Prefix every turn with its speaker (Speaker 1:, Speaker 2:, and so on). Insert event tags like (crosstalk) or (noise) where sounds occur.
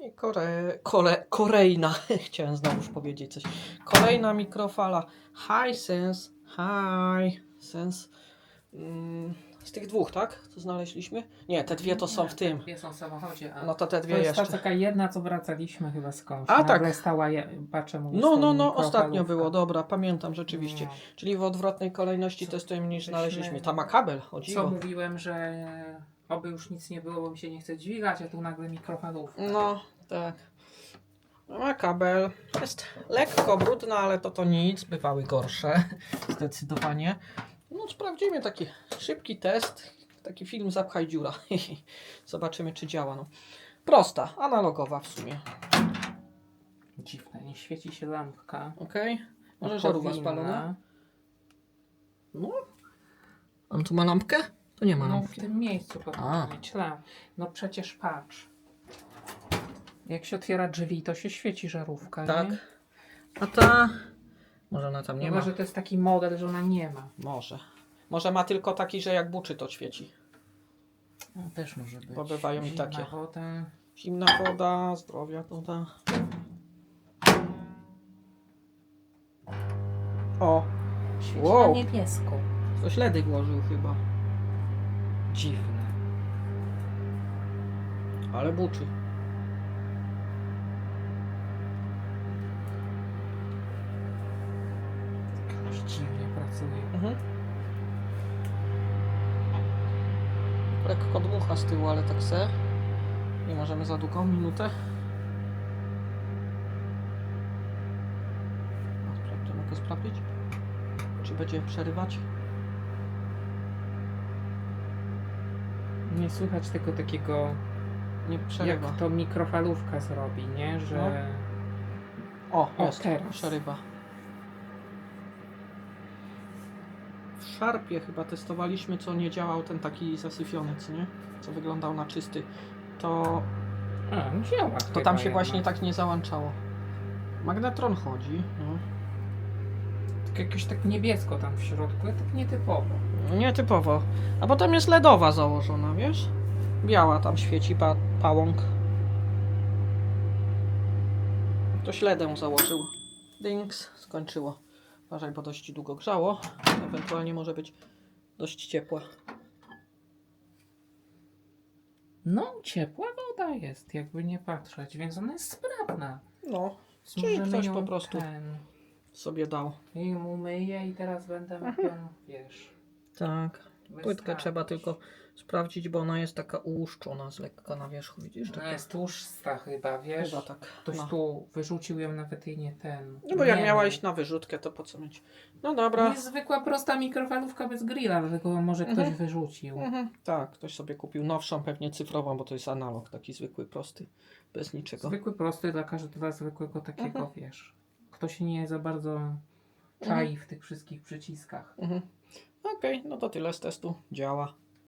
Speaker 1: I kore, kole, kolejna, (laughs) chciałem znowuż powiedzieć coś. Kolejna mikrofala Hisense, Hisense. Mm, z tych dwóch, tak? Co znaleźliśmy? Nie, te dwie to są w tym.
Speaker 2: Dwie są w samochodzie, a
Speaker 1: No to te
Speaker 2: to
Speaker 1: dwie
Speaker 2: jest ta
Speaker 1: jeszcze.
Speaker 2: taka jedna, co wracaliśmy chyba skądś.
Speaker 1: A,
Speaker 2: Nagle
Speaker 1: tak.
Speaker 2: stała, je, patrzę, mówię,
Speaker 1: No, no, no, ostatnio było, dobra, pamiętam rzeczywiście.
Speaker 2: No.
Speaker 1: Czyli w odwrotnej kolejności
Speaker 2: Co-
Speaker 1: testujemy niż znaleźliśmy. Tam ma kabel, o
Speaker 2: Co
Speaker 1: dziwo.
Speaker 2: mówiłem, że oby już nic nie było, bo mi się nie chce dźwigać, a tu nagle mikrofalówka.
Speaker 1: No, tak. Ma kabel. Jest lekko brudna, ale to to nic. Bywały gorsze. (laughs) Zdecydowanie. No, sprawdzimy taki szybki test. Taki film Zapchaj dziura. (laughs) Zobaczymy, czy działa. No. Prosta, analogowa w sumie.
Speaker 2: Dziwne, nie świeci się lampka.
Speaker 1: Ok. Może żarówka
Speaker 2: Powinna.
Speaker 1: spalona? No. On tu ma lampkę? To nie ma
Speaker 2: No w
Speaker 1: lampki.
Speaker 2: tym miejscu
Speaker 1: A.
Speaker 2: powinna mieć. No przecież patrz. Jak się otwiera drzwi, to się świeci żarówka,
Speaker 1: Tak.
Speaker 2: nie?
Speaker 1: A ta... Może ona tam nie
Speaker 2: Chyba,
Speaker 1: ma.
Speaker 2: że to jest taki model, że ona nie ma.
Speaker 1: Może. Może ma tylko taki, że jak buczy to świeci.
Speaker 2: No, też może być.
Speaker 1: Bo bywają i
Speaker 2: Zimna
Speaker 1: takie.
Speaker 2: Woda.
Speaker 1: Zimna woda, zdrowia woda. O,
Speaker 2: Świeci
Speaker 1: Wow.
Speaker 2: na niebiesko.
Speaker 1: ktoś ledy włożył chyba.
Speaker 2: Dziwne.
Speaker 1: Ale buczy.
Speaker 2: Jakoś dziwnie pracuje.
Speaker 1: Mhm. Lekko dmucha z tyłu, ale tak se. Nie możemy za długą minutę. Sprawdzę, mogę sprawdzić. Czy będzie przerywać?
Speaker 2: Nie słychać tego takiego,
Speaker 1: Nie przerywa.
Speaker 2: jak to mikrofalówka zrobi, nie? Że...
Speaker 1: O,
Speaker 2: O,
Speaker 1: jest,
Speaker 2: teraz.
Speaker 1: przerywa. W szarpie chyba testowaliśmy, co nie działał ten taki zasyfiony, co nie? Co wyglądał na czysty. To,
Speaker 2: A, no działa
Speaker 1: to
Speaker 2: chyba
Speaker 1: tam się
Speaker 2: jednak.
Speaker 1: właśnie tak nie załączało. Magnetron chodzi. No.
Speaker 2: Jakoś tak niebiesko tam w środku, tak nietypowo.
Speaker 1: Nietypowo. A potem jest LEDowa założona, wiesz? Biała tam świeci pa pałąk. Ktoś LEDem założył. Dings, skończyło. Uważaj, bo dość długo grzało. Ewentualnie może być dość ciepła.
Speaker 2: No, ciepła woda jest, jakby nie patrzeć, więc ona jest sprawna.
Speaker 1: No, Czyli
Speaker 2: Możemy
Speaker 1: ktoś po prostu-
Speaker 2: Ten,
Speaker 1: sobie dał.
Speaker 2: I ją umyję i teraz będę ją, wiesz...
Speaker 1: Tak. Płytkę
Speaker 2: wystawić.
Speaker 1: trzeba tylko sprawdzić, bo ona jest taka ułuszczona z lekka na wierzchu, widzisz?
Speaker 2: Ona
Speaker 1: Taka,
Speaker 2: jest tłuszcza chyba, wiesz?
Speaker 1: chyba tak.
Speaker 2: Ktoś
Speaker 1: No.
Speaker 2: tu wyrzucił ją nawet jej nie ten.
Speaker 1: no bo jak
Speaker 2: nie
Speaker 1: miała
Speaker 2: wiem.
Speaker 1: iść na wyrzutkę, to po co mieć? No dobra.
Speaker 2: Nie zwykła prosta mikrofalówka bez grilla, dlatego może ktoś
Speaker 1: Mhm.
Speaker 2: wyrzucił.
Speaker 1: Mhm, tak, ktoś sobie kupił nowszą, pewnie cyfrową, bo to jest analog, taki zwykły, prosty, bez niczego.
Speaker 2: Zwykły prosty dla każdego zwykłego takiego,
Speaker 1: Mhm.
Speaker 2: wiesz. Kto się nie za bardzo czai w tych wszystkich przyciskach.
Speaker 1: Mhm. Okej, no to tyle z testu. Działa.